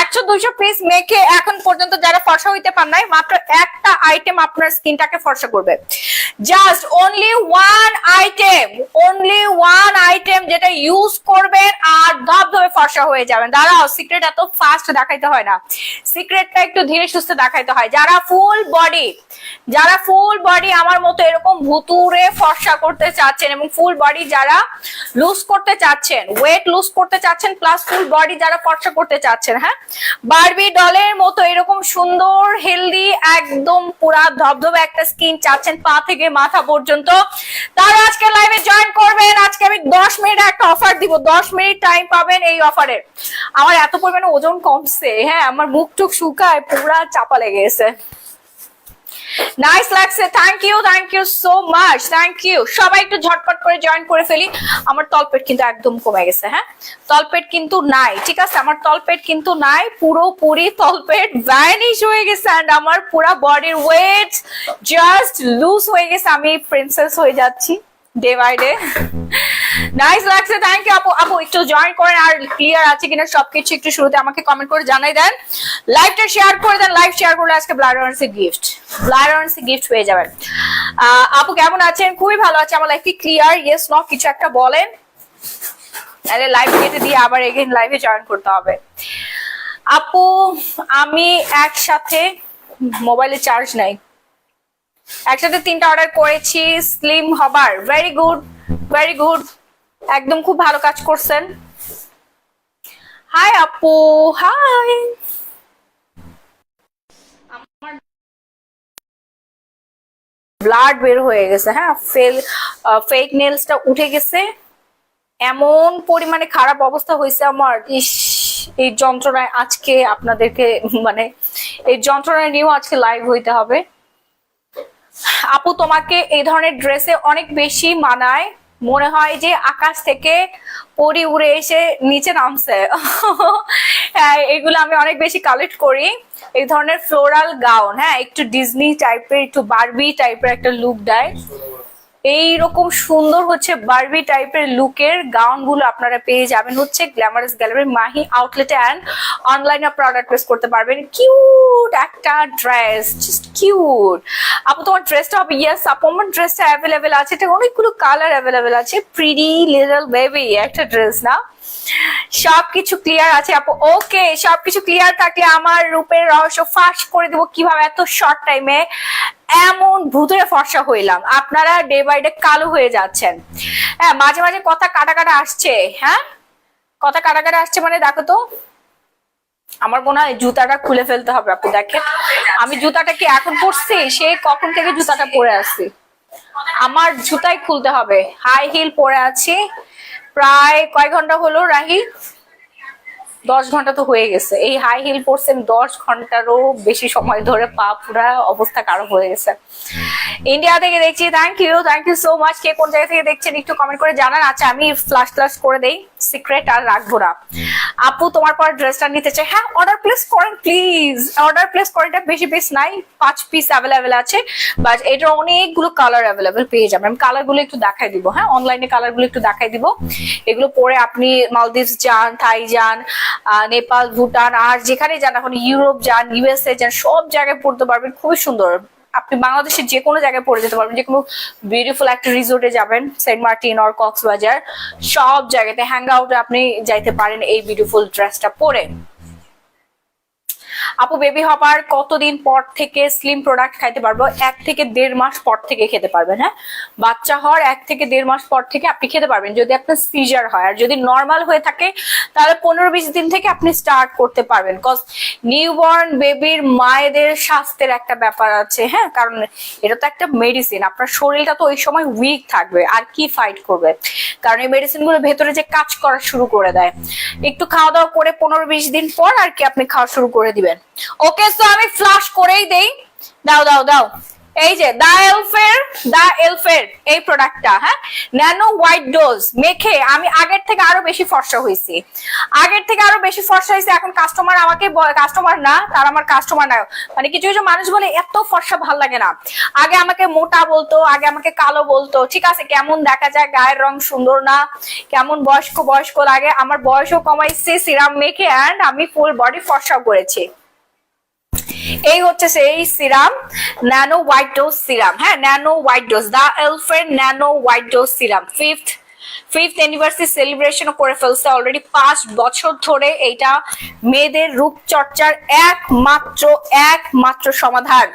একশো দুইশো পিস মেখে এখন পর্যন্ত যারা ফর্সা হইতে পার নাই, মাত্র একটা আইটেম আপনার স্কিনটাকে ফর্সা করবে। Just only one item only one item যেটা ইউজ করবেন আর ধবধবে ফর্সা হয়ে যাবেন। দাঁড়াও সিক্রেট এত ফাস্ট দেখাইতে হয় না। সিক্রেটটা একটু ধীরে সুস্থে দেখাইতে হয়। যারা ফুল বডি যারা ফুল বডি আমার মতো এরকম ভুতুরে ফর্সা করতে চাচ্ছেন এবং ফুল বডি যারা লুজ করতে চাচ্ছেন ওয়েট লুজ করতে চাচ্ছেন প্লাস ফুল বডি যারা ফর্সা করতে চাচ্ছেন হ্যাঁ? বারবি ডলের মতো এরকম সুন্দর হেলদি একদম পুরা ধবধবে একটা স্কিন চাচ্ছেন পা থেকে মাথা পর্যন্ত। তারা আজকে লাইভে জয়েন করবেন। আজকে আমি দশ মিনিট একটা অফার দিব। দশ মিনিট টাইম পাবেন এই অফারে আমার এত পরিমাণে ওজন কমছে। হ্যাঁ আমার মুখ টুক শুকায়, পুরা চাপা লেগে গেছে। নাইস লাগছে thank you thank you so much thank you সবাই একটু ঝটপট করে জয়েন করে ফেলি। আমার তলপেট কিন্তু একদম কমে গেছে হ্যাঁ? তলপেট কিন্তু নাই, ঠিক আছে? আমার তলপেট কিন্তু নাই, পুরোপুরি তলপেট ভ্যানিশ হয়ে গেছে অ্যান্ড আমার পুরো বডির ওয়েট জাস্ট লুজ হয়ে গেছে। আমি প্রিন্সেস হয়ে যাচ্ছি ডে বাই ডে নাইস লাগছে থ্যাংক ইউ আপু আপু একটু জয়েন করেন আর ক্লিয়ার আছে কিনা সবকিছু একটু শুরুতে আমাকে কমেন্ট করে জানাই দেন। লাইভটা শেয়ার করে দেন। লাইভ শেয়ার করলে আজকে ব্লাড অরেন্সে গিফট ব্লাড গিফট পেয়ে যাবেন। আপু কেমন আছেন? খুবই ভালো আছে। আমার লাইফ কি ক্লিয়ার ইয়েস নো কিছু একটা বলেন। তাহলে লাইভ কেটে দিয়ে আবার এগেন লাইভে জয়েন করতে হবে। আপু আমি একসাথে মোবাইলে চার্জ নাই। একসাথে তিনটা অর্ডার করেছি। স্লিম হবার ভেরি গুড ভেরি গুড একদম খুব ভালো কাজ করছেন। হাই আপু। হাই ব্লাড বের হয়ে গেছে। হ্যাঁ ফেল ফেক নেলসটা উঠে গেছে। এমন পরিমাণে খারাপ অবস্থা হয়েছে আমার। ইস, এই যন্ত্রণায় আজকে আপনাদেরকে মানে এই যন্ত্রণায় নিয়েও আজকে লাইভ হইতে হবে। আপু, তোমাকে এই ধরনের ড্রেসে অনেক বেশি মানায়। মনে হয় যে আকাশ থেকে পরি উড়ে এসে নিচে নামছে। হ্যাঁ এগুলো আমি অনেক বেশি কালেক্ট করি। এই ধরনের ফ্লোরাল গাউন হ্যাঁ একটু ডিজনি টাইপের একটু বার্বি টাইপের একটা লুক দেয়। এইরকম সুন্দর হচ্ছে বারবি টাইপের লুকের গাউনগুলো আপনারা পেয়ে যাবেন হচ্ছে গ্ল্যামারাস গ্যালারি মাহি আউটলেটে অ্যান্ড অনলাইনে প্রোডাক্ট প্রেস করতে পারবেন। কিউট একটা ড্রেস জাস্ট কিউট আপু, তোমার ড্রেসটা হবে ইয়েস আপু, আমার ড্রেসটা অ্যাভেলেবেল আছে। এটা অনেকগুলো কালার অ্যাভেলেবেল আছে। প্রিডি লিটল বেবি একটা ড্রেস না? সবকিছু ক্লিয়ার আছে, আপু। ওকে সবকিছু ক্লিয়ার থাকলে আমার রূপের রহস্য ফাঁস করে দেবো। কীভাবে এত শর্ট টাইমে এমন ভূতের ফর্সা হইলাম। আপনারা ডে বাই ডে কালো হয়ে যাচ্ছেন। হ্যাঁ মাঝে মাঝে কথা কাটা কাটা আসছে। হ্যাঁ? কথা কাটা কাটা আসছে মানে দেখো তো, আমার মনে হয় জুতাটা খুলে ফেলতে হবে আপু দেখেন। আমি জুতাটা কি এখন পরছি? সে কখন থেকে জুতাটা পরে আসছি আমার জুতাই খুলতে হবে। হাই হিল পরে আছি। প্রায় কয় ঘণ্টা হলো রাহি? দশ ঘণ্টা তো হয়ে গেছে। এই হাই হিল পরছেন দশ ঘন্টারও বেশি সময় ধরে পা পুরা অবস্থা খারাপ হয়ে গেছে। ইন্ডিয়া থেকে দেখছি thank you thank you so much কে কোন জায়গা থেকে দেখছেন একটু কমেন্ট করে জানান। আচ্ছা আমি ফ্লাশ ফ্লাশ করে দেই। সিক্রেট আর রাখব না। আপু তোমার পর ড্রেসটা নিতে চাই হ্যাঁ অর্ডার প্লেস করেন প্লিজ অর্ডার প্লেস করেন, এটা বেশি পিস নাই। পাঁচ পিস অ্যাভেলেবেল আছে। বাট এটার অনেকগুলো কালার অ্যাভেলেবেল পেয়ে যাবেন। আমি কালারগুলো একটু দেখাই দিব হ্যাঁ? অনলাইনে কালারগুলো একটু দেখাই দিব। এগুলো পরে আপনি মালদ্বীপ যান থাই যান নেপাল ভুটান আর যেখানে যান, এখন ইউরোপ যান ইউএসএ যান, সব জায়গায় পড়তে পারবেন। খুবই সুন্দর। আপনি বাংলাদেশের যে কোনো জায়গায় পড়ে যেতে পারবেন। যে কোনো বিউটিফুল একটা রিসোর্টে যাবেন সেন্ট মার্টিন অর কক্সবাজার সব জায়গাতে হ্যাং আউটে আপনি যাইতে পারেন এই বিউটিফুল ড্রেসটা পরে। আপু বেবি হবার কতদিন পর থেকে স্লিম প্রোডাক্ট খাইতে পারব? এক থেকে দেড় মাস পর থেকে খেতে পারবেন হ্যাঁ? বাচ্চা হওয়ার এক থেকে দেড় মাস পর থেকে আপনি খেতে পারবেন। যদি আপনার সিজার হয়, আর যদি নর্মাল হয়ে থাকে, তাহলে পনেরো বিশ দিন থেকে আপনি স্টার্ট করতে পারবেন। কজ নিউবর্ন বেবির মায়েদের স্বাস্থ্যের একটা ব্যাপার আছে হ্যাঁ? কারণ এটা তো একটা মেডিসিন আপনার শরীরটা তো ওই সময় উইক থাকবে, আর কি ফাইট করবে? কারণ এই মেডিসিনগুলো ভেতরে যে কাজ করা শুরু করে দেয়। একটু খাওয়া দাওয়া করে পনেরো বিশ দিন পর আর কি আপনি খাওয়া শুরু করে দিবেন। ওকে তো আমি ফ্লাশ করেই দেই। দাও দাও দাও। এই যে দা এলফের দা এলফের এই প্রোডাক্টটা হ্যাঁ? ন্যানো হোয়াইট ডোজ মেখে আমি আগের থেকে আরও বেশি ফর্সা হয়েছি। আগের থেকে আরও বেশি ফর্সা হয়েছে, এখন কাস্টমার আমাকে কাস্টমার না, তার আমার কাস্টমার না। মানে কিছু কিছু মানুষ বলে, এত ফর্সা ভালো লাগে না। আগে আমাকে মোটা বলতো, আগে আমাকে কালো বলতো। ঠিক আছে, কেমন দেখা যায়, গায়ের রং সুন্দর না, কেমন বয়স্ক বয়স্ক লাগে। আমার বয়সও কমাইছে সিরাম মেখে অ্যান্ড আমি ফুল বডি ফর্সা করেছি। এই হচ্ছে সেই serum, nano white dose serum. হ্যাঁ nano white dose, the এলফ্রেন্ড nano white dose serum. Fifth fifth anniversary celebration করে ফেলছে অলরেডি পাঁচ বছর ধরে এইটা। মেয়েদের রূপচর্চার একমাত্র একমাত্র সমাধান।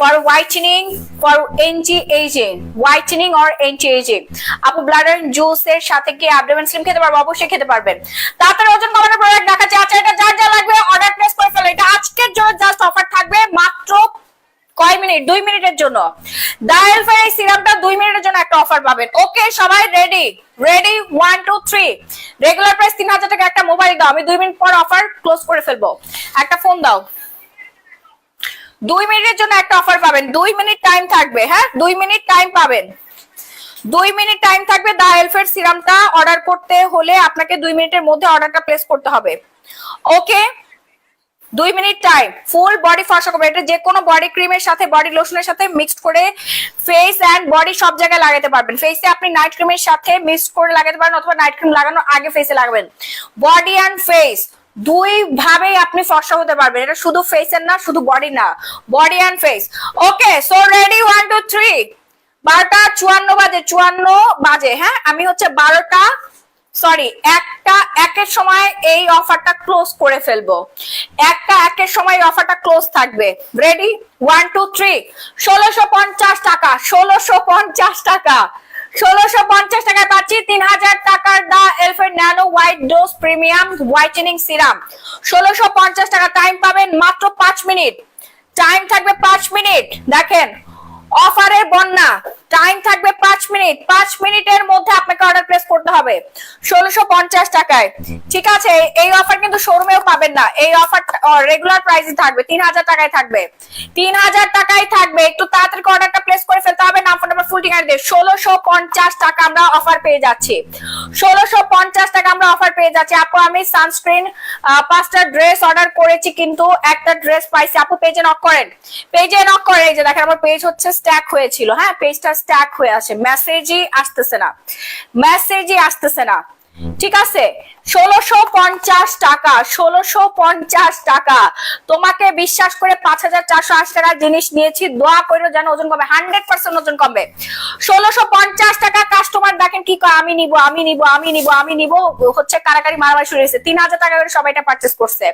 For whitening for anti ageing whitening or anti ageing আপু ব্লাডার জুসের সাথে কি অ্যাবডোমেন স্লিম খেতে পারব? অবশ্যই খেতে পারবেন। তাড়াতাড়ি ওজন কমানোর প্রোডাক্ট দেখাচ্ছে। আচ্ছা এটা যার যা লাগবে অর্ডার প্লেস করে ফেলো। এটা আজকের জন্য জাস্ট অফার থাকবে মাত্র কয় মিনিট? দুই মিনিটের জন্য। ডায়াল ফের এই সিরামটা দুই মিনিটের জন্য একটা অফার পাবেন। ওকে সবাই ready ready one two three regular price তিন হাজার টাকা একটা মোবাইল দাও। আমি দুই মিনিট পর অফার ক্লোজ করে ফেলব। একটা ফোন দাও। দুই মিনিটের জন্য একটা অফার পাবেন। দুই মিনিট টাইম থাকবে হ্যাঁ? দুই মিনিট টাইম পাবেন। দুই মিনিট টাইম থাকবে দা এলফের সিরামটা অর্ডার করতে হলে আপনাকে দুই মিনিটের মধ্যে অর্ডারটা প্লেস করতে হবে। ওকে দুই মিনিট টাইম ফুল বডি ফর্সা করবে এটা যে কোনো বডি ক্রিমের সাথে বডি লোশনের সাথে মিক্সড করে ফেস অ্যান্ড বডি সব জায়গায় লাগাতে পারবেন। ফেসে আপনি নাইট ক্রিমের সাথে মিক্সড করে লাগাতে পারেন অথবা নাইট ক্রিম লাগানোর আগে ফেসে লাগাবেন। বডি অ্যান্ড ফেস দুই ভাবেই আপনি ফর্সা হতে পারবেন। এটা শুধু ফেসের না, শুধু বডি না। Body and face okay so ready one two three বারোটা, চুয়ান্ন বাজে চুয়ান্ন বাজে হ্যাঁ? আমি হচ্ছে বারোটা সরি একটা, একের সময় এই অফারটা ক্লোজ করে ফেলব। একটা, একের সময় অফারটা ক্লোজ থাকবে। রেডি ওয়ান টু থ্রি ষোলোশো পঞ্চাশ টাকা, ষোলোশো পঞ্চাশ টাকা। টাইম থাকবে পাঁচ মিনিট। পাঁচ মিনিট। পাঁচ মিনিটের মধ্যে আপনাকে অর্ডার প্লেস করতে হবে। ষোলোশো পঞ্চাশ টাকায়। ঠিক আছে, এই অফার কিন্তু শোরুমেও পাবেন না। এই অফার রেগুলার প্রাইসই থাকবে। তিন হাজার টাকায় থাকবে। তিন হাজার টাকায় থাকবে। একটু তাড়াতাড়ি অর্ডারটা প্লেস করে ফেলতে হবে নাম ফোন দিয়ে ষোলোশো পঞ্চাশ টাকা আমরা অফার পেয়ে যাচ্ছি। ষোলোশো পঞ্চাশ টাকা আমরা অফার পেয়ে যাচ্ছি। আপু, আমি সানস্ক্রিন পাঁচটা ড্রেস অর্ডার করেছি কিন্তু একটা ড্রেস পাইছি। আপু পেজে নক করেন। পেজে নক করেন। এই যে দেখেন, আমার পেজ হচ্ছে স্ট্যাক হয়েছিল। হ্যাঁ পেজটা স্ট্যাক হয়ে আছে। মেসেজই আসতেছে না। মেসেজই আসতেছে না। ঠিক আছে? ষোলোশো পঞ্চাশ টাকা, ষোলোশো পঞ্চাশ টাকা। তোমাকে বিশ্বাস করে পাঁচ হাজার চারশো আশি জিনিস নিয়েছি। দোয়া যেন ওজন হান্ড্রেড পার্সেন্ট ওজন কমবে। ষোলোশো পঞ্চাশ টাকা কাস্টমার দেখেন কি আমি নিব আমি নিব আমি নিব আমি নিব, হচ্ছে কারাকারি মারামারি শুরু হয়েছে। তিন হাজার টাকা করে সবাই এটা পার্চেস করছে।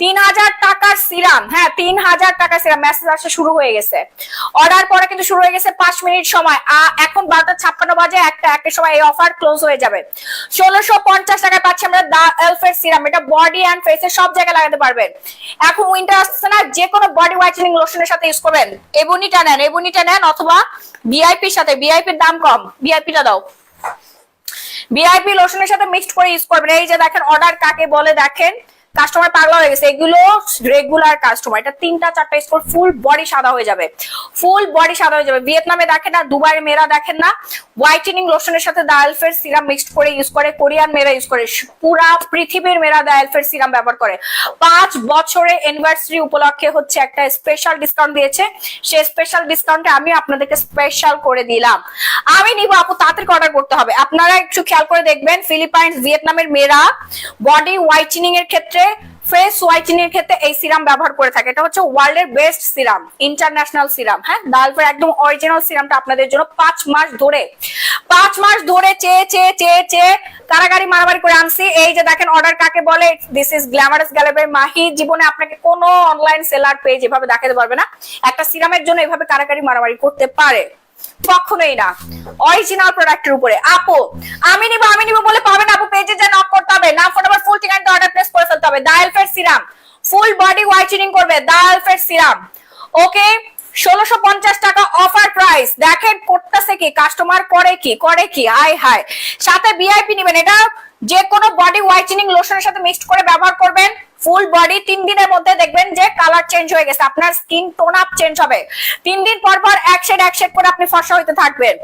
তিন হাজার টাকার সিরাম হ্যাঁ তিন হাজার টাকার সিরাম মেসেজ আসা শুরু হয়ে গেছে। অর্ডার পরে কিন্তু শুরু হয়ে গেছে পাঁচ মিনিট সময়। এখন বারোটা ছাপ্পান্ন বাজে, একটা একটা সময় এই অফার ক্লোজ হয়ে যাবে। ষোলোশো পঞ্চাশ টাকায় পাচ্ছি আমরা দা এলফের সিরাম এটা বডি অ্যান্ড ফেসে সব জায়গায় লাগাতে পারবেন। এখন উইন্টার আসছে না, যে কোনো বডি হোয়াইটেনিং লোশনের সাথে ইউজ করবেন। এবুনিটা নেন এবুনিটা নেন অথবা সাথে দাম কম। দাও। ভিআইপি লোশনের সাথে মিক্সড করে ইউজ করবেন। এই যে দেখেন অর্ডার কাকে বলে দেখেন কাস্টমার পাগলা হয়ে গেছে। এগুলো রেগুলার কাস্টমার এটা তিনটা চারটা স্কোর ফুল বডি সাদা হয়ে যাবে। ফুল বডি সাদা হয়ে যাবে। ভিয়েতনামে দেখেন না, দুবাইয়ের মেয়েরা দেখেন না হোয়াইটেনিং লোশনের সাথে দায়ালফের সিরাম মিক্সড করে ইউজ করে কোরিয়ান মেয়েরা ইউজ করে পুরা পৃথিবীর মেয়েরা দায়ালফের সিরাম ব্যবহার করে। পাঁচ বছরে অ্যানিভার্সারি উপলক্ষে হচ্ছে একটা স্পেশাল ডিসকাউন্ট দিয়েছে। সেই স্পেশাল ডিসকাউন্টে আমি আপনাদেরকে স্পেশাল করে দিলাম। আমি নিব আপু, তাড়াতাড়ি অর্ডার করতে হবে। আপনারা একটু খেয়াল করে দেখবেন ফিলিপাইন্স ভিয়েতনামের মেয়েরা বডি হোয়াইটেনিং এর ক্ষেত্রে ফেস হোয়াইটেনিং এর ক্ষেত্রে এই সিরাম ব্যবহার করে থাকে। এটা হচ্ছে ওয়ার্ল্ড এর বেস্ট সিরাম, ইন্টারন্যাশনাল সিরাম হ্যাঁ? দালফের একদম অরিজিনাল সিরামটা আপনাদের জন্য পাঁচ মাস ধরে। পাঁচ মাস ধরে চেয়ে চেয়ে চেয়ে চেয়ে কারাগারি মারামারি করে আনছি। এই যে দেখেন অর্ডার কাকে বলে দিস ইজ গ্ল্যামারাস গ্যালাবের মাহি। জীবনে আপনাকে কোনো অনলাইন সেলার পেজ এভাবে দেখাতে পারবে না। একটা সিরামের জন্য এভাবে কারাগারি মারামারি করতে পারে। কখনোই না। অরিজিনাল প্রোডাক্টের উপরে। আপু, আমি নিব আমি নিব বলে পাবেন আপু, পেজে যা নক করতে হবে। নাম ফোন নাম্বার ফুল ঠিকানা অর্ডার প্লেস করে ফেলতে হবে। ডায়ালফের সিরাম ফুল বডি হোয়াইটেনিং করবে। ডায়ালফের সিরাম ওকে ষোলোশো পঞ্চাশ টাকা অফার প্রাইস দেখেন, করতেছে কি? কাস্টমার করে কি? করে কি? হাই হাই সাথে ভিআইপি নেবেন। এটা যে কোনো বডি হোয়াইটেনিং লোশনের সাথে মিক্সড করে ব্যবহার করবেন। ফুল বডি তিন দিনের মধ্যে দেখবেন যে কালার চেঞ্জ হয়ে গেছে। আপনার স্কিন টোন আপ চেঞ্জ হবে। তিন দিন পর পর এক শেড এক শেড করে আপনি ফর্সা হইতে থাকবেন।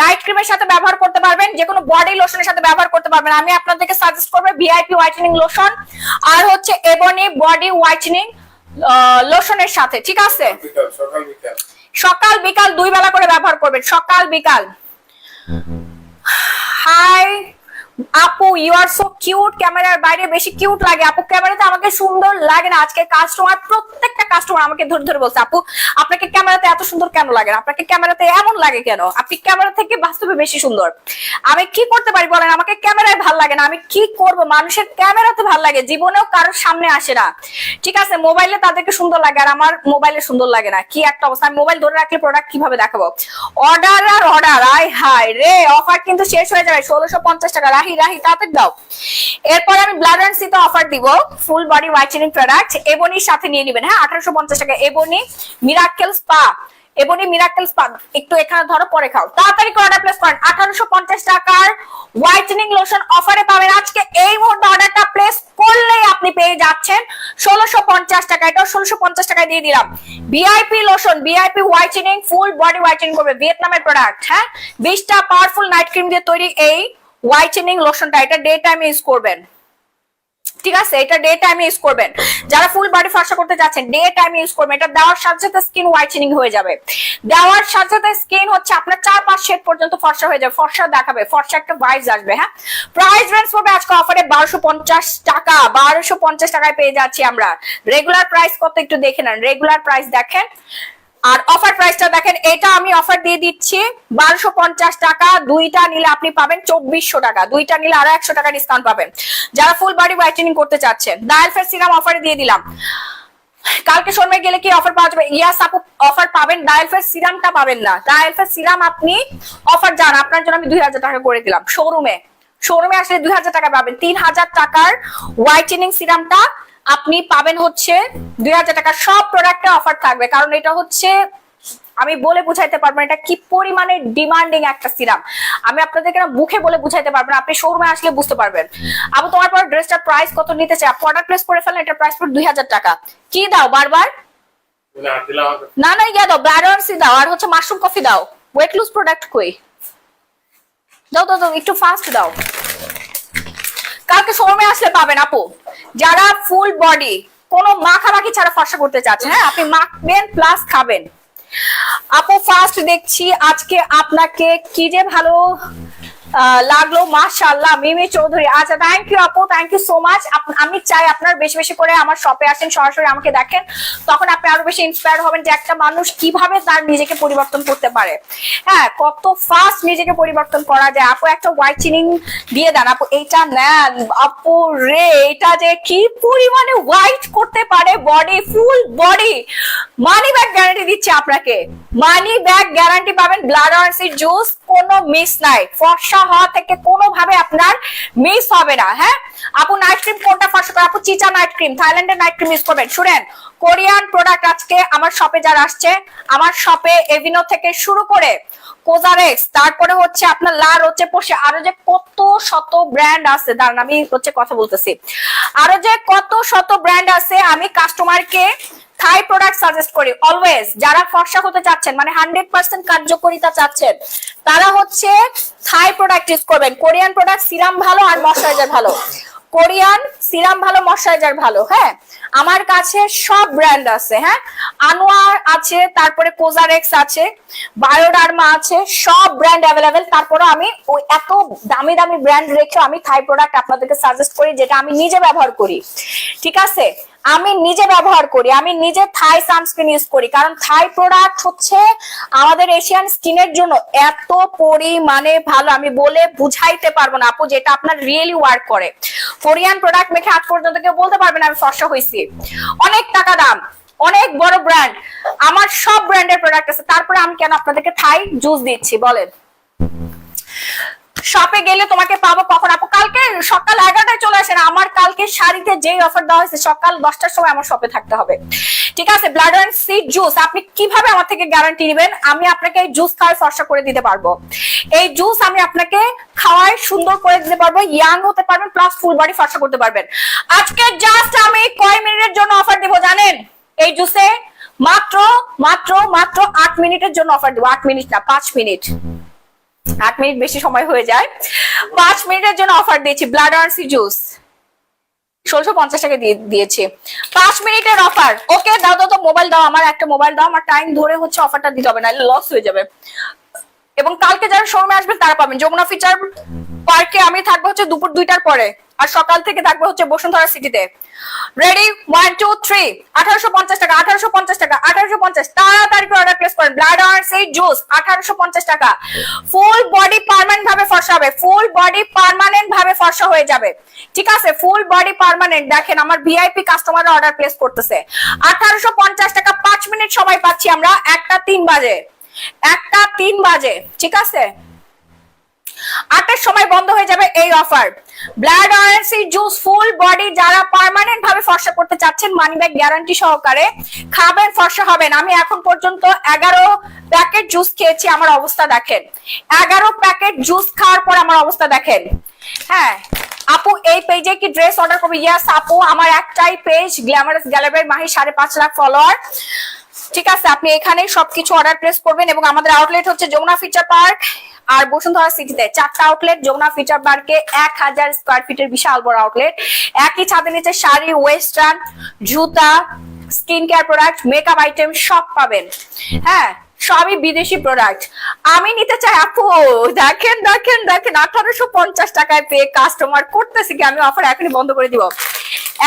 নাইট ক্রিমের সাথে ব্যবহার করতে পারবেন যে কোনো বডি লোশনের সাথে ব্যবহার করতে পারবেন। আমি আপনাদেরকে সাজেস্ট করব ভিআইপি হোয়াইটেনিং লোশন আর হচ্ছে এবনি বডি হোয়াইটেনিং লোশনের সাথে ঠিক আছে? সকাল বিকাল সকাল বিকাল। দুই বেলা করে ব্যবহার করবেন সকাল বিকাল। হাই আপু ইউ আর সো কিউট ক্যামেরার বাইরে বেশি কিউট লাগে। আপু, ক্যামেরাতে আমাকে সুন্দর লাগে না। আজকে কাস্টমার প্রত্যেকটা কাস্টমার আমাকে ধরে ধরে বলছে, আপু, আপনাকে ক্যামেরাতে এত সুন্দর কেন লাগে না? আপনাকে ক্যামেরাতে এমন লাগে কেন? আপনি ক্যামেরা থেকে বাস্তবে বেশি সুন্দর। আমি কি করতে পারি বলেন? আমাকে ক্যামেরায় ভালো লাগে না। আমি কি করব? মানুষের ক্যামেরাতে ভালো লাগে, জীবনেও কারোর সামনে আসে না। ঠিক আছে, মোবাইলে তাদেরকে সুন্দর লাগে আর আমার মোবাইলে সুন্দর লাগে না। কি একটা অবস্থা। আমি মোবাইল ধরে রাখলে প্রোডাক্ট কীভাবে দেখাবো? অর্ডার আর অর্ডার আই হাই রে অফার কিন্তু শেষ হয়ে যাবে ষোলোশো পঞ্চাশ টাকা। হ্যাঁ ষোলোশো পঞ্চাশ পঞ্চাশ টাকায় দিয়ে দিলাম। লোশন ফুল বডি হোয়াইটেনিং করবে ভিয়েতনামের প্রোডাক্ট হ্যাঁ? বিশটা পাওয়ারফুল নাইট ক্রিম দিয়ে তৈরি এই হোয়াইটেনিং লোশনটা এটা ডে টাইমে ইউজ করবেন। ঠিক আছে? এটা ডে টাইমে ইউজ করবেন। যারা ফুল বডি ফর্সা করতে যাচ্ছেন ডে টাইমে ইউজ করবেন। এটা দেওয়ার সাথে সাথে স্কিন হোয়াইটেনিং হয়ে যাবে। দেওয়ার সাথে সাথে স্কিন হচ্ছে আপনার চার পাঁচ শেড পর্যন্ত ফর্সা হয়ে যাবে। ফর্সা দেখাবে। ফর্সা একটা ভাইজ আসবে হ্যাঁ? প্রাইস রেঞ্জ পড়বে আজকে অফারে বারোশো পঞ্চাশ টাকা। বারোশো পঞ্চাশ টাকায় পেয়ে যাচ্ছি আমরা। রেগুলার প্রাইস কত একটু দেখে নেন। রেগুলার প্রাইস দেখেন। আর অফার প্রাইসটা দেখেন, এটা আমি অফার দিয়ে দিচ্ছি বারোশো পঞ্চাশ টাকা। দুইটা নিলে আপনি পাবেন চব্বিশশো টাকা। দুইটা নিলে আরও একশো টাকা ডিসকাউন্ট পাবেন। যারা ফুল বডি হোয়াইটেনিং করতে চাচ্ছেন ডায়ালফের সিরাম অফারে দিয়ে দিলাম। কালকে শোরুমে গেলে কি অফার পাওয়া যাবে? ইয়াস আপু অফার পাবেন। ডায়ালফের সিরামটা পাবেন না। ডায়ালফের সিরাম আপনি অফার যান, আপনার জন্য আমি দুই হাজার টাকা করে দিলাম। শোরুমে শোরুমে আসলে দুই হাজার টাকা পাবেন। তিন হাজার টাকার হোয়াইটেনিং সিরামটা আপনি পাবেন হচ্ছে দুই হাজার টাকা। সব প্রোডাক্টে অফার থাকবে। কারণ এটা হচ্ছে আমি বলে বুঝাইতে পারব না এটা কি পরিমাণে ডিমান্ডিং একটা সিরাম আমি আপনাদেরকে না মুখে বলে বুঝাইতে পারব না আপনি শোরুমে আসলে বুঝতে পারবেন। আবু তোমার পর ড্রেসটার প্রাইস কত নিতে চাই প্রোডাক্ট প্লেস করে ফেলেন এটা প্রাইস পড়ে দুই হাজার টাকা। কি দাও বারবার? না না ইয়া দাও ব্যারন্সি দাও আর হচ্ছে মাশরুম কফি দাও। ওয়েট লুজ প্রোডাক্ট কই? দাও দাও দাও একটু ফাস্ট দাও। কালকে শোরুমে আসলে পাবেন আপু। যারা ফুল বডি কোনো মাখামাখি ছাড়া ফর্সা করতে চাচ্ছেন হ্যাঁ আপনি মাখবেন প্লাস খাবেন। আপু ফার্স্ট দেখছি আজকে আপনাকে কি যে ভালো লাগল, মাশাআল্লাহ, মিমি চৌধুরী। আচ্ছা থ্যাংক ইউ আপু থ্যাংক ইউ সো মাচ আমি চাই আপনার বেশি বেশি করে আমার শপে আসেন, সরাসরি আমাকে দেখেন। তখন আপনি আরও বেশি ইন্সপায়ার হবেন যে একটা মানুষ কীভাবে তার নিজেকে পরিবর্তন করতে পারে। হ্যাঁ কত ফাস্ট নিজেকে পরিবর্তন করা যায়। আপু, একটা হোয়াইট চিনিং দিয়ে দেন আপু। এইটা নেন, আপু রে এটা যে কি পরিমাণে হোয়াইট করতে পারে body full body money back guarantee দিচ্ছে আপনাকে। মানি ব্যাগ গ্যারান্টি পাবেন ব্লাড অরেন্সির জুস কোনো মিস নাই। ফর্সা হওয়া থেকে কোনোভাবে আপনার মিস হবে না হ্যাঁ? আপু নাইট ক্রিম কোনটা ফর্সা করে আপু চিচা নাইট ক্রিম থাইল্যান্ডের নাইট ক্রিম ইউজ করবেন। শুনেন, কোরিয়ান প্রোডাক্ট আজকে আমার শপে যারা আসছে, আমার শপে এভিনো থেকে শুরু করে কোজারেক্স তারপরে হচ্ছে আপনার লার হচ্ছে পোষে, আরও যে কত শত ব্র্যান্ড আছে, দাঁড়ান, আমি হচ্ছে কথা বলতেছি। আরও যে কত শত ব্র্যান্ড আছে, আমি কাস্টমারকে থাই প্রোডাক্ট সাজেস্ট করি। অলওয়েজ যারা ফর্সা হতে চাচ্ছেন মানে হান্ড্রেড পার্সেন্ট কার্যকরিতা চাচ্ছেন, তারা হচ্ছে থাই প্রোডাক্ট ইউজ করবেন। কোরিয়ান প্রোডাক্ট সিরাম ভালো আর ময়শ্চারাইজার ভালো। কোরিয়ান সিরাম ভালো ময়শ্চারাইজার ভালো হ্যাঁ? আমার কাছে সব ব্র্যান্ড আছে হ্যাঁ? আনোয়ার আছে, তারপরে কোজারেক্স আছে বায়োডার্মা আছে, সব ব্র্যান্ড অ্যাভেলেবেল তারপরে আমি ওই এত দামি দামি ব্র্যান্ড রেখে আমি থাই প্রোডাক্ট আপনাদেরকে সাজেস্ট করি, যেটা আমি নিজে ব্যবহার করি। ঠিক আছে? আমি নিজে ব্যবহার করি, আমি নিজে থাই সানস্ক্রিন ইউজ করি। কারণ থাই প্রোডাক্ট হচ্ছে আমাদের এশিয়ান স্কিনের জন্য এত পরিমাণে ভালো। আমি বলে বুঝাইতে পারব না আপু, যেটা আপনার রিয়েলি ওয়ার্ক করে। কোরিয়ান প্রোডাক্ট মেখে আজ পর্যন্ত কেউ বলতে পারবে না, আমি ফর্সা হয়েছি অনেক টাকা দাম, অনেক বড় ব্র্যান্ড আমার সব ব্র্যান্ডের প্রোডাক্ট আছে। তারপরে আমি কেন আপনাদেরকে থাই জুস দিচ্ছি, বলেন? শপে গেলে তোমাকে পাবো কখন আপু? কালকে সকাল এগারোটায় চলে আসেন আমার কালকে শাড়িতে যেই অফার দেওয়া হয়েছে, সকাল দশটার সময় আমার শপে থাকতে হবে। ঠিক আছে? ব্লাড অ্যান্ড সিড জুস আপনি কীভাবে আমার থেকে গ্যারান্টি নেবেন? আমি আপনাকে এই জুস খাওয়ায় ফর্সা করে দিতে পারব। এই জুস আমি আপনাকে খাওয়ায় সুন্দর করে দিতে পারব ইয়াং হতে পারবেন প্লাস ফুল বডি ফর্সা করতে পারবেন। আজকে জাস্ট আমি কয় মিনিটের জন্য অফার দিব জানেন? এই জুসে মাত্র মাত্র মাত্র আট মিনিটের জন্য অফার দিব। আট মিনিট না, পাঁচ মিনিট। আট মিনিট বেশি সময় হয়ে যায়। পাঁচ মিনিটের জন্য অফার দিয়েছি ব্লাড আর্সি জুস ষোলশো পঞ্চাশ টাকা দিয়ে দিয়েছি। পাঁচ মিনিটের অফার ওকে, দাও দাও তো মোবাইল দাও, আমার একটা মোবাইল দাও, আমার টাইম ধরে হচ্ছে অফারটা দিতে হবে না লস হয়ে যাবে। এবং কালকে যারা শোরুমে আসবেন, তারা পাবেন। যমুনা ফিচার পার্কে আমি থাকব হচ্ছে দুপুর দুইটার পরে, আর সকাল থেকে থাকব হচ্ছে বসুন্ধরা সিটিতে রেডি ওয়ান টু থ্রি আঠারোশো পঞ্চাশ টাকা, আঠারোশো পঞ্চাশ টাকা, আঠারোশো পঞ্চাশ। তাড়াতাড়ি করে অর্ডার প্লেস করেন। ব্লাড আর জুস আঠারোশো পঞ্চাশ টাকা। ফুল বডি পার্মানেন্ট ভাবে ফর্সা হবে। ফুল বডি পার্মানেন্ট ভাবে ফর্সা হয়ে যাবে। ঠিক আছে? ফুল বডি পার্মানেন্ট দেখেন, আমার ভিআইপি কাস্টমার অর্ডার প্লেস করতেছে। আঠারোশো পঞ্চাশ টাকা, পাঁচ মিনিট সময় পাচ্ছি আমরা। একটা তিন বাজে। একটা তিন বাজে। ঠিক আছে? আটের সময় বন্ধ হয়ে যাবে এই অফার ব্লাড অয়েলসি জুস ফুল বডি যারা পার্মানেন্ট ভাবে ফর্সা করতে চাচ্ছেন মানি ব্যাগ গ্যারান্টি সহকারে খাবেন, ফর্সা হবেন। আমি এখন পর্যন্ত এগারো প্যাকেট জুস খেয়েছি, আমার অবস্থা দেখেন। এগারো প্যাকেট জুস খাওয়ার পর আমার অবস্থা দেখেন। হ্যাঁ আপু, এই পেজে কি ড্রেস অর্ডার করবে? ইয়াস আপু, আমার একটাই পেজ গ্ল্যামারাস গ্যালাবের মাহি সাড়ে পাঁচ লাখ ফলোয়ার ঠিক আছে, আপনি এখানেই সবকিছু অর্ডার প্লেস করবেন এবং আমাদের আউটলেট হচ্ছে যমুনা ফিচার পার্ক আর বসুন্ধরা সিটিতে চারটা আউটলেট যমুনা ফিচার পার্কে এক হাজার স্কোয়ার ফিটের বিশাল বড় আউটলেট একই ছাদের নিচে শাড়ি ওয়েস্টার্ন জুতা skin care product makeup item সব পাবেন। হ্যাঁ সবই বিদেশি প্রোডাক্ট আমি নিতে চাই, আপু, দেখেন দেখেন দেখেন, আঠারোশো পঞ্চাশ টাকায় পেয়ে কাস্টমার করতেছি কি? আমি অফার এখনই বন্ধ করে দিব।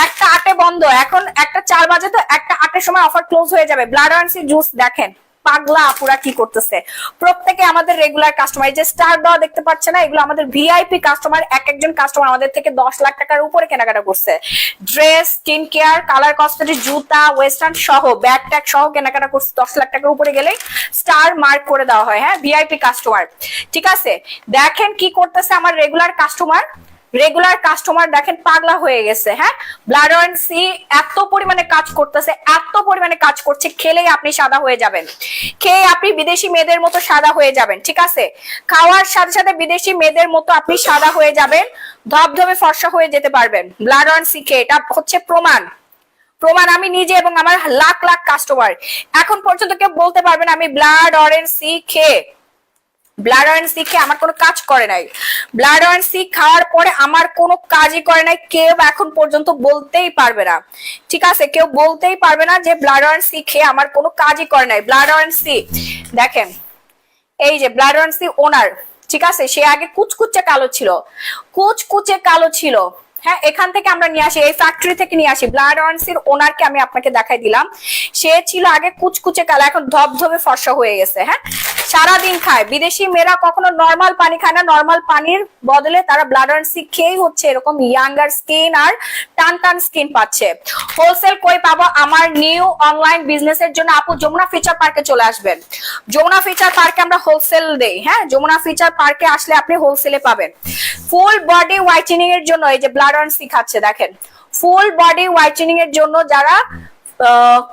একটা আটে বন্ধ, এখন একটা চার বাজে তো একটা আটের সময় অফার ক্লোজ হয়ে যাবে। ব্লাড অ্যান্ড জুস দেখেন, পাগলা আপুরা কি করতেছে। প্রত্যেকে আমাদের রেগুলার কাস্টমার যে স্টার দেওয়া দেখতে পাচ্ছে না, এগুলো আমাদের ভিআইপি কাস্টমার এক একজন কাস্টমার আমাদের থেকে দশ লাখ টাকার উপরে কেনাকাটা করছে। Dress skin care colour cosmetic জুতা ওয়েস্টার্ন সহ ব্যাগ ট্যাগ সহ কেনাকাটা করছে, দশ লাখ টাকার উপরে গেলে স্টার মার্ক করে দেওয়া হয় হ্যাঁ ভিআইপি কাস্টমার ঠিক আছে? দেখেন কি করতেছে আমার রেগুলার কাস্টমার রেগুলার কাস্টমার দেখেন পাগলা হয়ে গেছে হ্যাঁ? ব্লাড অয়েল সি এত পরিমাণে কাজ করতেছে, এত পরিমাণে কাজ করছে, খেলেই আপনি সাদা হয়ে যাবেন। খেয়ে আপনি বিদেশি মেয়েদের মতো সাদা হয়ে যাবেন, ঠিক আছে? খাওয়ার সাথে সাথে বিদেশি মেয়েদের মতো আপনি সাদা হয়ে যাবেন, ধবধবে ফর্সা হয়ে যেতে পারবেন। ব্লাড অয়েল সি খেয়ে, এটা হচ্ছে প্রমাণ। প্রমাণ আমি নিজে এবং আমার লাখ লাখ কাস্টমার এখন পর্যন্ত কেউ বলতে পারবে না আমি ব্লাড অরেঞ্জ সি খেয়ে। ব্লাড অয়েন্ট সি খেয়ে আমার কোনো কাজ করে নাই। ব্লাড অয়েন্ট সি খাওয়ার পরে আমার কোনো কাজই করে নাই। কেউ এখন পর্যন্ত বলতেই পারবে না। ঠিক আছে, কেউ বলতেই পারবে না যে ব্লাড অয়েন্ট সি খেয়ে আমার কোনো কাজই করে নাই। ব্লাড অয়েন্ট সি দেখেন, এই যে ব্লাড অয়েন্ট সি ওনার ঠিক আছে, সে আগে কুচকুচে কালো ছিল। কুচকুচে কালো ছিল। হ্যাঁ এখান থেকে আমরা নিয়ে আসি, এই ফ্যাক্টরি থেকে নিয়ে আসি। ব্লাড অয়েন্সির ওনারকে আমি আপনাকে দেখাই দিলাম। সে ছিল আগে কুচকুচে কালো, এখন ধবধবে ফর্সা হয়ে গেছে হ্যাঁ? সারাদিন খায়। বিদেশি মেয়েরা কখনো নর্মাল পানি খায় না। নর্মাল পানির বদলে তারা ব্লাড অয়েন্সি খেয়েই হচ্ছে এরকম ইয়াঙ্গার স্কিন আর টান টান স্কিন পাচ্ছে। হোলসেল কই পাবো? আমার নিউ অনলাইন বিজনেসের জন্য আপু যমুনা ফিচার পার্কে চলে আসবেন। যমুনা ফিচার পার্কে আমরা হোলসেল দেই হ্যাঁ? যমুনা ফিচার পার্কে আসলে আপনি হোলসেলে পাবেন। ফুল বডি হোয়াইটেনিং এর জন্য এই যে ব্লাড অন শিখাচ্ছে, দেখেন। ফুল বডি হোয়াইটেনিং এর জন্য যারা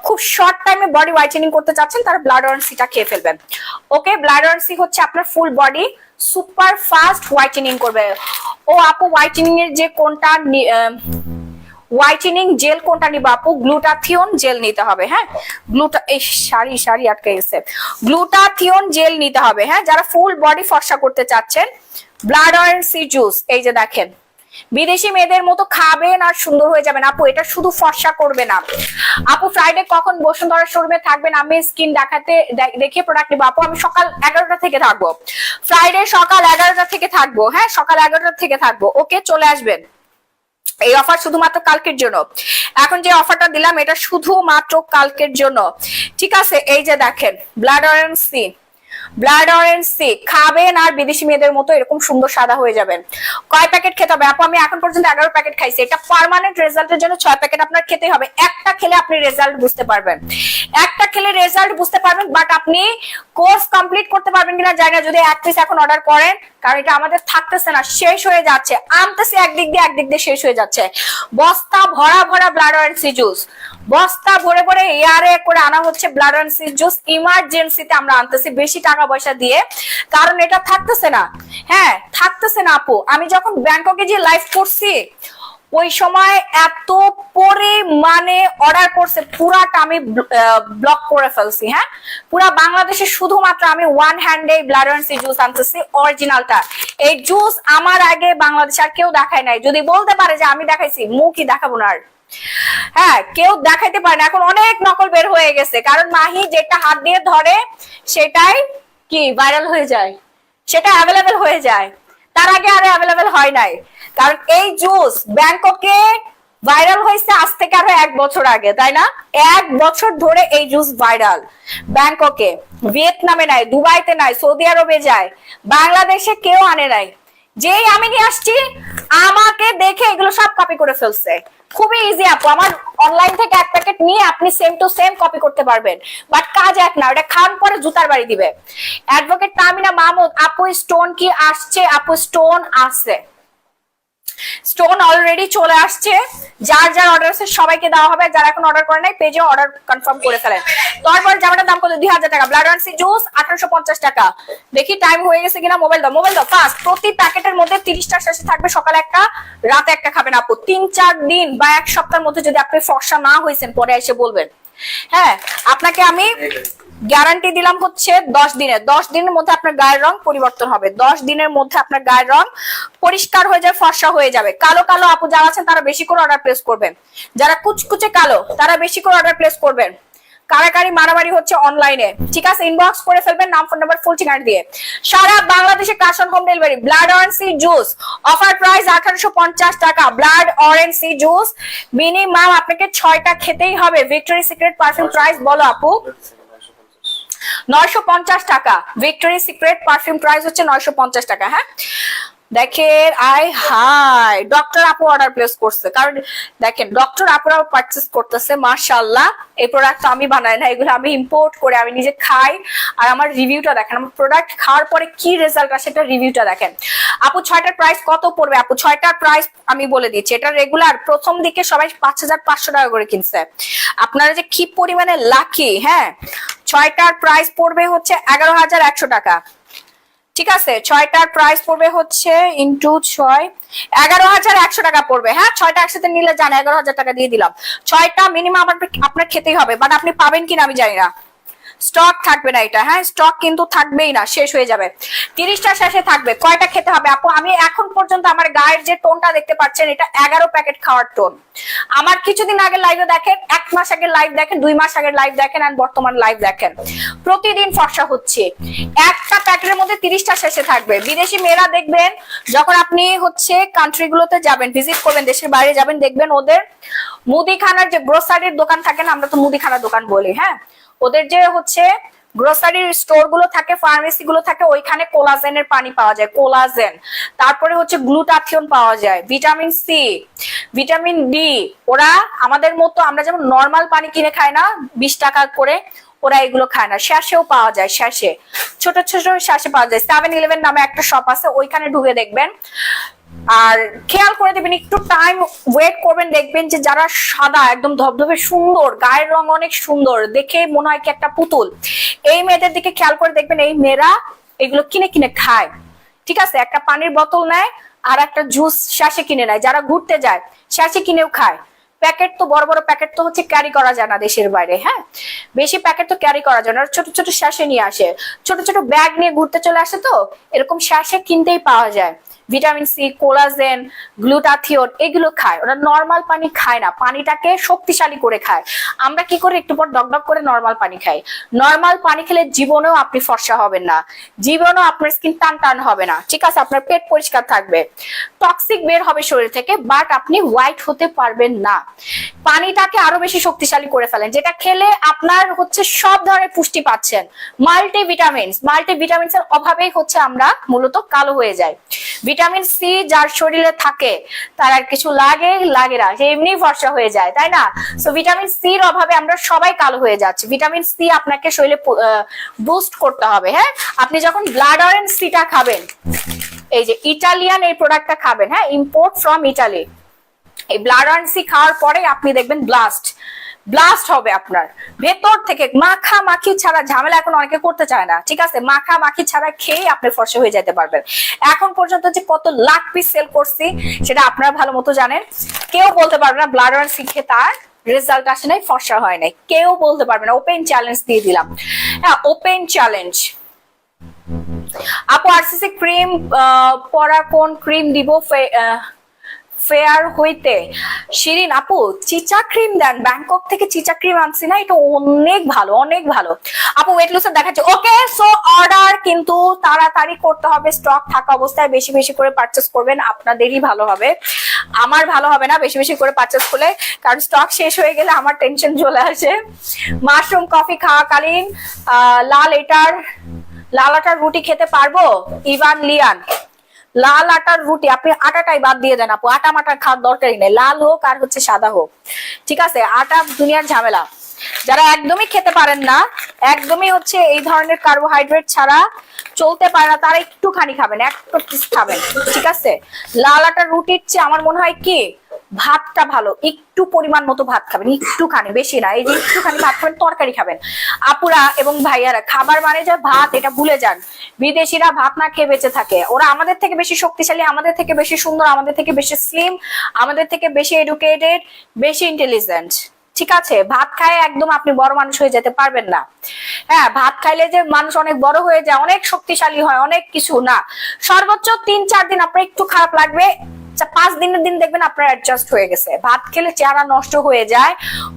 খুব শর্ট টাইমে বডি হোয়াইটেনিং করতে চাচ্ছেন, তারা ব্লাড অন সিটা খেয়ে ফেলবেন। ওকে ব্লাড অন সি হচ্ছে আপনার full body super fast whitening করবে। ও আপু হোয়াইটেনিং এর যে কোনটা হোয়াইটেনিং জেল কোনটা নিবা আপু? গ্লুটাথিয়ন জেল নিতে হবে হ্যাঁ? গ্লুটা এই সারি সারি আটকে গেছে। গ্লুটাথিয়ন জেল নিতে হবে হ্যাঁ? যারা ফুল বডি ফর্সা করতে চাচ্ছেন ব্লাড অয়েল সি জুস এই যে দেখেন। বিদেশি মেয়েদের মতো খাবেন আর সুন্দর হয়ে যাবেন। আপু, এটা শুধু ফর্সা করবে না। আপু ফ্রাইডে কখন বসুন্ধরা শোরুমে থাকবেন? আমি স্কিন দেখাতে দেখে প্রোডাক্ট নিবো। আপু, আমি সকাল এগারোটা থেকে থাকব। ফ্রাইডে সকাল এগারোটা থেকে থাকব। হ্যাঁ সকাল এগারোটা থেকে থাকব। ওকে, চলে আসবেন। এই অফার শুধুমাত্র কালকের জন্য। এখন যে অফারটা দিলাম, এটা শুধুমাত্র কালকের জন্য। ঠিক আছে, এই যে দেখেন blood orange C blood orange C খাবেন আর বিদেশি মেয়েদের মতো এরকম সুন্দর সাদা হয়ে যাবেন। কয় প্যাকেট খেতে হবে? আপু, আমি এখন পর্যন্ত এগারো প্যাকেট খাইছি। এটা পার্মানেন্ট রেজাল্টের জন্য ছয় প্যাকেট আপনার খেতে হবে। একটা খেলে আপনি রেজাল্ট বুঝতে পারবেন। একটা খেলে রেজাল্ট বুঝতে পারবেন বাট আপনি কোর্স কমপ্লিট করতে পারবেন কিনা জানি না। যদি এক পিস এখন অর্ডার করেন, কারণ এটা আমাদের থাকতেছে না, শেষ হয়ে যাচ্ছে। আনতেছে একদিক দিয়ে একদিক দিয়ে শেষ হয়ে যাচ্ছে। বস্তা ভরা ভরা ব্লাড অরেঞ্জ সি জুস বস্তা ভরে ভরে এয়ারে করে আনা হচ্ছে ব্লাড অরেঞ্জ সি জুস ইমার্জেন্সিতে আমরা আনতেছি, বেশি টাকা পয়সা দিয়ে। কারণ এটা থাকতেছে না। হ্যাঁ থাকতেছে না আপু। আমি যখন ব্যাংককে যে লাইভ করছি, ওই সময় এত পরিমাণে অর্ডার করছে, পুরাটা আমি ব্লক করে ফেলছি হ্যাঁ? পুরা বাংলাদেশে শুধুমাত্র আমি ওয়ান হ্যান্ডে ব্লাড অ্যান্ড সি জুস আনতেছি অরিজিনালটা এই জুস আমার আগে বাংলাদেশ আর কেউ দেখায় নাই। যদি বলতে পারে যে আমি দেখাইছি, মুখই দেখাবো না আর। হ্যাঁ কেউ দেখাইতে পারে না। এখন অনেক নকল বের হয়ে গেছে। কারণ মাহি যেটা হাত দিয়ে ধরে, সেটাই কি ভাইরাল হয়ে যায়? সেটা অ্যাভেলেবেল হয়ে যায়। তার আগে আরে অ্যাভেলেবেল হয় নাই। কারণ এই জুস ব্যাংককে ভাইরাল হয়েছে আজ থেকে আরও এক বছর আগে, তাই না? এক বছর ধরে এই জুস ভাইরাল ব্যাংককে। ভিয়েতনামে নাই, দুবাইতে নাই, সৌদি আরবে যায়। বাংলাদেশে কেউ আনে নাই। যেই আমি নিয়ে আসছি, আমাকে দেখে এগুলো সব কপি করে ফেলছে। খুবই ইজি আপু, আমার অনলাইন থেকে এক প্যাকেট নিয়ে আপনি সেম টু সেম কপি করতে পারবেন। বাট কাজ এক না, ওটা খান পরে জুতার বাড়ি দিবে। অ্যাডভোকেট তামিনা মাহমুদ আপু স্টোন কি আসছে, আপু স্টোন আসছে স্টোন অলরেডি চলে আসছে। যার যার অর্ডার আছে সবাইকে দেওয়া হবে। যারা এখন অর্ডার করে নাই পেজে অর্ডার কনফার্ম করে ফেলেন। তারপর জামাটার দাম কত? দুই হাজার টাকা। ব্লাড অ্যান্ড সি জুস আঠারোশো পঞ্চাশ টাকা। দেখি টাইম হয়ে গেছে কিনা। মোবাইল দাও মোবাইল দাও। ফার্স্ট প্রতি প্যাকেটের মধ্যে তিরিশটা শেষে থাকবে সকালে একটা, রাতে একটা খাবেন আপু। তিন, চার দিন বা এক সপ্তাহের মধ্যে যদি আপনি ফর্সা না হয়েছেন পরে এসে বলবেন। হ্যাঁ আপনাকে আমি গ্যারান্টি দিলাম হচ্ছে দশ দিনের। দশ দিনের মধ্যে আপনার গায়ের রং পরিবর্তন হবে। দশ দিনের মধ্যে আপনার গায়ের রং পরিষ্কার হয়ে যাবে ফর্সা হয়ে যাবে। কালো কালো আপু যারা আছেন তারা বেশি করে অর্ডার প্লেস করবেন। যারা কুচকুচে কালো তারা বেশি করে অর্ডার প্লেস করবেন। কারাকারি মারামারি হচ্ছে অনলাইনে ঠিক আছে? ইনবক্স করে ফেলবেন, নাম ফোন নাম্বার ফুল ঠিকানা দিয়ে। সারা বাংলাদেশে cash on home delivery blood orange C juice offer price আঠারোশো পঞ্চাশ টাকা blood orange C juice minimum আপনাকে ছয়টা খেতেই হবে। ভিক্টোরি সিক্রেট পারফিউম প্রাইস বলো আপু। নয়শো পঞ্চাশ টাকা। ভিক্টোরি সিক্রেট পারফিউম প্রাইস হচ্ছে নয়শো পঞ্চাশ টাকা হ্যাঁ? দেখেন আই হাই ডক্টর আপু অর্ডার প্লেস করছে। কারণ দেখেন ডক্টর আপুরাও পারচেস করতেছে মার্শাল্লাহ এই প্রোডাক্ট আমি বানাই না, এগুলো আমি ইম্পোর্ট করে আমি নিজে খাই। আর আমার রিভিউটা দেখেন, আমার প্রোডাক্ট খাওয়ার পরে কি রেজাল্ট আসে সেটা রিভিউটা দেখেন। আপু, ছয়টার প্রাইস কত পড়বে? আপু, ছয়টার প্রাইস আমি বলে দিচ্ছি, এটা রেগুলার প্রথম দিকে সবাই পাঁচ হাজার পাঁচশো টাকা করে কিনছে। আপনারা যে কি পরিমাণে লাকি হ্যাঁ? ছয়টার প্রাইস পড়বে হচ্ছে এগারো হাজার একশো টাকা। ঠিক আছে ছয়টার প্রাইস পড়বে হচ্ছে ইন্টু ছয়, এগারো হাজার একশো টাকা পড়বে। হ্যাঁ ছয়টা একসাথে নিলে যান এগারো হাজার টাকা দিয়ে দিলাম। ছয়টা মিনিমাম আপনার খেতেই হবে বাট আপনি পাবেন কিনা আমি জানি না। স্টক থাকবে না এটা হ্যাঁ? স্টক কিন্তু থাকবেই না, শেষ হয়ে যাবে। তিরিশটা শেষে থাকবে। কয়টা খেতে হবে আপু? আমি এখন পর্যন্ত আমার গায়ের যে টোনটা দেখতে পাচ্ছেন, এটা এগারো প্যাকেট খাওয়ার টোন। আমার কিছুদিন আগে লাইভে দেখেন, এক মাস আগে লাইভ দেখেন, দুই মাস আগে লাইভ দেখেন আর বর্তমান লাইভ দেখেন। প্রতিদিন ফর্সা হচ্ছে। একটা প্যাকেটের মধ্যে তিরিশটা শেষে থাকবে। বিদেশি মেয়েরা দেখবেন, যখন আপনি হচ্ছে কান্ট্রি গুলোতে যাবেন ভিজিট করবেন, দেশের বাইরে যাবেন, দেখবেন ওদের মুদিখানার যে গ্রোসারির দোকান থাকে না, আমরা তো মুদিখানার দোকান বলি হ্যাঁ? ওদের যে হচ্ছে গ্রোসারির স্টোরগুলো থাকে, ফার্মেসি গুলো থাকে, ওইখানে কোলাজেনের পানি পাওয়া যায়, কোলাজেন। তারপরে হচ্ছে গ্লুটাথিয়ন পাওয়া যায়, ভিটামিন সি, ভিটামিন ডি। ওরা আমাদের মতো আমরা যেমন নর্মাল পানি কিনে খাই না, বিশ টাকা করে ওরা এগুলো খায় না। শ্যাসেও পাওয়া যায় শ্যাসে ছোট ছোট শ্যাসে পাওয়া যায়। সেভেন ইলেভেন নামে একটা শপ আছে, ওইখানে ঢুকে দেখবেন। আর খেয়াল করে দেবেন, একটু টাইম ওয়েট করবেন, দেখবেন যে যারা সাদা, একদম ধবধবে সুন্দর, গায়ের রং অনেক সুন্দর, দেখে মনে হয় কি একটা পুতুল। এই মেয়েদের দিকে খেয়াল করে দেখবেন, এই মেয়েরা এগুলো কিনে কিনে খায়। ঠিক আছে? একটা পানির বোতল নেয়, আর একটা জুস শ্বাসে কিনে নেয়। যারা ঘুরতে যায় শ্বাসে কিনেও খায়। প্যাকেট তো, বড় বড় প্যাকেট তো হচ্ছে ক্যারি করা যায় না দেশের বাইরে হ্যাঁ? বেশি প্যাকেট তো ক্যারি করা যায় না। ছোট ছোট শ্বাসে নিয়ে আসে। ছোট ছোট ব্যাগ নিয়ে ঘুরতে চলে আসে তো, এরকম শ্বাসে কিনতেই পাওয়া যায়। ভিটামিন সি, কোলাজেন, গ্লুটাথিওন, এগুলো খায়। ওরা নর্মাল পানি খায় না। পানিটাকে শক্তিশালী করে খায়। আমরা কি করি একটু পর ডক করে নর্মাল পানি খাই? নর্মাল পানি খেলে জীবনেও আপনি ফর্সা হবেন না। জীবনেও আপনার স্কিন টান টান হবে না। ঠিক আছে, আপনার পেট পরিষ্কার থাকবে। টক্সিক বের হবে শরীর থেকে বাট আপনি হোয়াইট হতে পারবেন না। পানিটাকে আরও বেশি শক্তিশালী করে ফেলেন, যেটা খেলে আপনার হচ্ছে সব ধরনের পুষ্টি পাচ্ছেন। মাল্টি ভিটামিনস মাল্টি ভিটামিনস এর অভাবেই হচ্ছে আমরা মূলত কালো হয়ে যাই। ভিটামিন সি যার শরীরে থাকে, তার আর কিছু লাগে লাগে না, সে এমনি ফর্সা হয়ে যায়, তাই না? সো ভিটামিন সির অভাবে আমরা সবাই কালো হয়ে যাচ্ছি। ভিটামিন সি আপনাকে শরীরে বুস্ট করতে হবে হ্যাঁ? আপনি যখন ব্লাড অরেঞ্জ সিটা খাবেন, এই যে ইটালিয়ান এই প্রোডাক্টটা খাবেন হ্যাঁ? ইম্পোর্ট ফ্রম ইটালি এই ব্লাড অরেঞ্জ সি খাওয়ার পরে আপনি দেখবেন ব্লাস্ট ব্লাস্ট হবে আপনার। ভেতর থেকে মাখা মাখি ছাড়া ঝামেলা এখন অনেকে করতে চায় না। ঠিক আছে? মাখা মাখি ছাড়া খেয়ে আপনি ফর্সা হয়ে যেতে পারবেন। এখন পর্যন্ত যে কত লাখ পিস সেল করছি, সেটা আপনারা ভালো মতো জানেন। কেউ বলতে পারবে না ব্লাড খেয়ে তার রেজাল্ট আসে নাই, ফর্সা হয় নাই। কেউ বলতে পারবে না ওপেন চ্যালেঞ্জ দিয়ে দিলাম। হ্যাঁ ওপেন চ্যালেঞ্জ আপু আরসিসি ক্রিম পরা কোন ক্রিম দিব? ফেয়ার হইতে। শিরিন, আপু, চিচা ক্রিম দেন। ব্যাংকক থেকে চিচা ক্রিম আনছি না, এটা অনেক ভালো অনেক ভালো। আপু ওয়েট লুসার দেখাচ্ছে। ওকে সো অর্ডার কিন্তু তাড়াতাড়ি করতে হবে স্টক থাকা অবস্থায় বেশি বেশি করে পারচেস করবেন, আপনাদেরই ভালো হবে। আমার ভালো হবে না, বেশি বেশি করে পারচেস করলে, কারণ স্টক শেষ হয়ে গেলে আমার টেনশন চলে আসে। মাশরুম কফি খাওয়াকালীন লাল এটার, লাল আটার রুটি খেতে পারব? ইভান লিয়ান। লাল আটার রুটি আপনি আটাটাই বাদ দিয়ে দেন আপু, আটা মাটা খাওয়ার দরকারই নেই, লাল হোক আর হচ্ছে সাদা হোক, ঠিক আছে? আটা দুনিয়ার ঝামেলা। যারা একদমই খেতে পারেন না, একদমই হচ্ছে এই ধরনের কার্বোহাইড্রেট ছাড়া চলতে পারে না, তারা একটুখানি খাবেন, এক পিস খাবেন, ঠিক আছে? লাল আটার রুটির চেয়ে আমার মনে হয় কি ভাতটা ভালো, একটু পরিমাণ মতো ভাত খাবেন, একটুখানি, বেশি না, এই যে একটুখানি ভাত খাবেন, তরকারি খাবেন। আপুরা এবং ভাইয়ারা, খাবার মানে যে ভাত, এটা ভুলে যান। বিদেশিরা ভাত না খেয়ে বেঁচে থাকে। ওরা আমাদের থেকে বেশি শক্তিশালী, আমাদের থেকে বেশি সুন্দর, আমাদের থেকে বেশি স্লিম আমাদের থেকে বেশি এডুকেটেড বেশি ইন্টেলিজেন্ট ঠিক আছে? ভাত খায় একদম আপনি বড় মানুষ হয়ে যেতে পারবেন না। হ্যাঁ ভাত খাইলে যে মানুষ অনেক বড় হয়ে যায়, অনেক শক্তিশালী হয়, অনেক কিছু না। সর্বোচ্চ তিন চার দিন আপনার একটু খারাপ লাগবে পাঁচ দিনের দিন দেখবেন আপনার অ্যাডজাস্ট হয়ে গেছে। ভাত খেলে চেহারা নষ্ট হয়ে যায়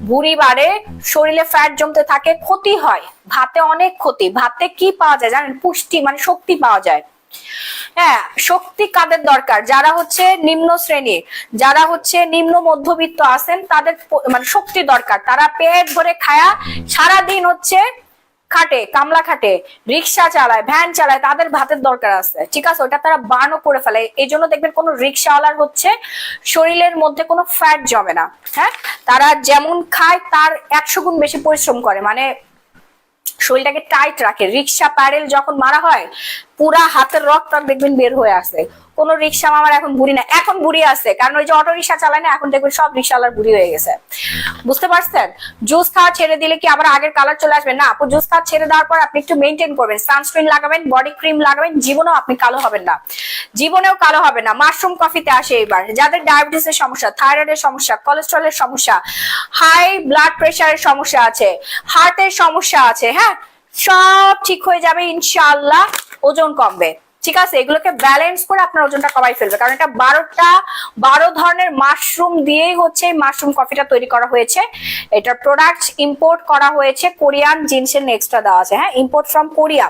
বুড়ি বাড়ে, শরীরে ফ্যাট জমতে থাকে, ক্ষতি হয়। ভাতে অনেক ক্ষতি। ভাতে কি পাওয়া যায় জানেন? পুষ্টি মানে শক্তি পাওয়া যায়। হ্যাঁ শক্তি কাদের দরকার? যারা হচ্ছে নিম্ন শ্রেণির, যারা হচ্ছে নিম্ন মধ্যবিত্ত আছেন, তাদের মানে শক্তি দরকার। তারা পেট ভরে খায়া সারাদিন হচ্ছে খাটে, কামলা খাটে, রিক্সা চালায়, ভ্যান চালায়, তাদের ভাতের দরকার আছে। ঠিক আছে? ওটা তারা বার্নও করে ফেলে। এই জন্য দেখবেন কোনো রিক্সাওয়ালার হচ্ছে শরীরের মধ্যে কোনো ফ্যাট জমে না হ্যাঁ? তারা যেমন খায়, তার একশো গুণ বেশি পরিশ্রম করে। মানে শরীরটাকে টাইট রাখে। রিক্সা প্যারেল যখন মারা হয়, পুরা হাতের রক্ত দেখবেন বের হয়ে আসে। কোন রিক্সা মামার এখন বুড়ি না। এখন বুড়ি আছে, কারণ ওই যে অটো রিক্সা চালায় না, এখন দেখবেন সব রিক্সাওয়ালার বুড়ি হয়ে গেছে। বুঝতে পারছেন? জুস খাওয়া ছেড়ে দিলে কি আবার আগের কালার চলে আসবে? না, আপু, জুস খাওয়া ছেড়ে দেওয়ার পর আপনি একটু মেনটেন করবেন। সানস্ক্রিন লাগাবেন বডি ক্রিম লাগাবেন, জীবনেও আপনি কালো হবেন না। জীবনেও কালো হবে না। মাশরুম কফিতে আসে এবার। যাদের ডায়াবেটিসের সমস্যা থাইরয়েডের সমস্যা কোলেস্ট্রলের সমস্যা হাই ব্লাড প্রেশারের সমস্যা আছে হার্টের সমস্যা আছে হ্যাঁ? সব ঠিক হয়ে যাবে, ইনশাআল্লাহ, ওজন কমবে। ঠিক আছে, এগুলোকে ব্যালেন্স করে আপনার ওজনটা কমাই ফেলবে। কারণ এটা বারোটা, বারো ধরনের মাশরুম দিয়েই হচ্ছে মাশরুম কফিটা তৈরি করা হয়েছে। এটা প্রোডাক্ট ইম্পোর্ট করা হয়েছে কোরিয়ান জিন্সের নেক্সটটা দেওয়া আছে। হ্যাঁ ইম্পোর্ট ফ্রম কোরিয়া।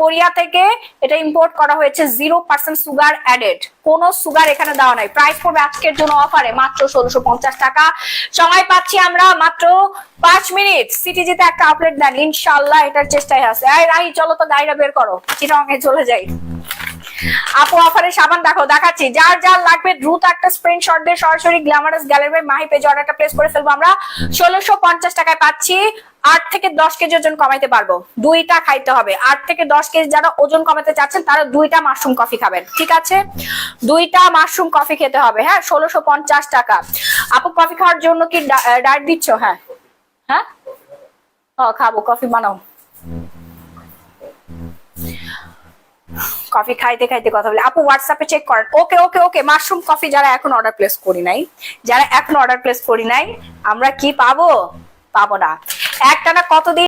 কোরিয়া থেকে এটা ইম্পোর্ট করা হয়েছে জিরো পার্সেন্ট সুগার অ্যাডেড কোনো সুগার এখানে দেওয়া নাই। প্রাইস পড়বে আজকের জন্য অফারে মাত্র ষোলোশো পঞ্চাশ টাকা। সময় পাচ্ছি আমরা মাত্র পাঁচ মিনিট। সিটিজিতে একটা আপডেট দেন ইনশাল্লাহ এটার চেষ্টায় আছে। আয় রাহি, চলো তো গাড়িটা বের করো। চিরঙে চলে যাই? আপু অফারে সাবান দেখো দেখাচ্ছি। যার যার লাগবে দ্রুত একটা স্ক্রিনশট দিয়ে সরাসরি গ্ল্যামারাস গ্যালারি মাহি পেজে অর্ডারটা প্লেস করে ফেলব আমরা। ষোলোশো পঞ্চাশ টাকায় পাচ্ছি। আট থেকে দশ কেজি ওজন কমাইতে পারব। দুইটা খাইতে হবে। আট থেকে দশ কেজি যারা ওজন কমাতে চাচ্ছেন, তারা দুইটা মাশরুম কফি খাবেন। ঠিক আছে? দুইটা মাশরুম কফি খেতে হবে হ্যাঁ? ষোলোশো পঞ্চাশ টাকা। আপু কফি খাওয়ার জন্য কি ডায়েট দিচ্ছ? হ্যাঁ। হ্যাঁ? ও, খাব। কফি বানাও। কফি খাইতে খাইতে কথা বলে। আপু হোয়াটসঅ্যাপে চেক করেন। ওকে ওকে ওকে, মাশরুম কফি যারা এখন অর্ডার প্লেস করি নাই, যারা এখন অর্ডার প্লেস করি নাই, আমরা কি পাবো? পাবো না। একটানা কতদিন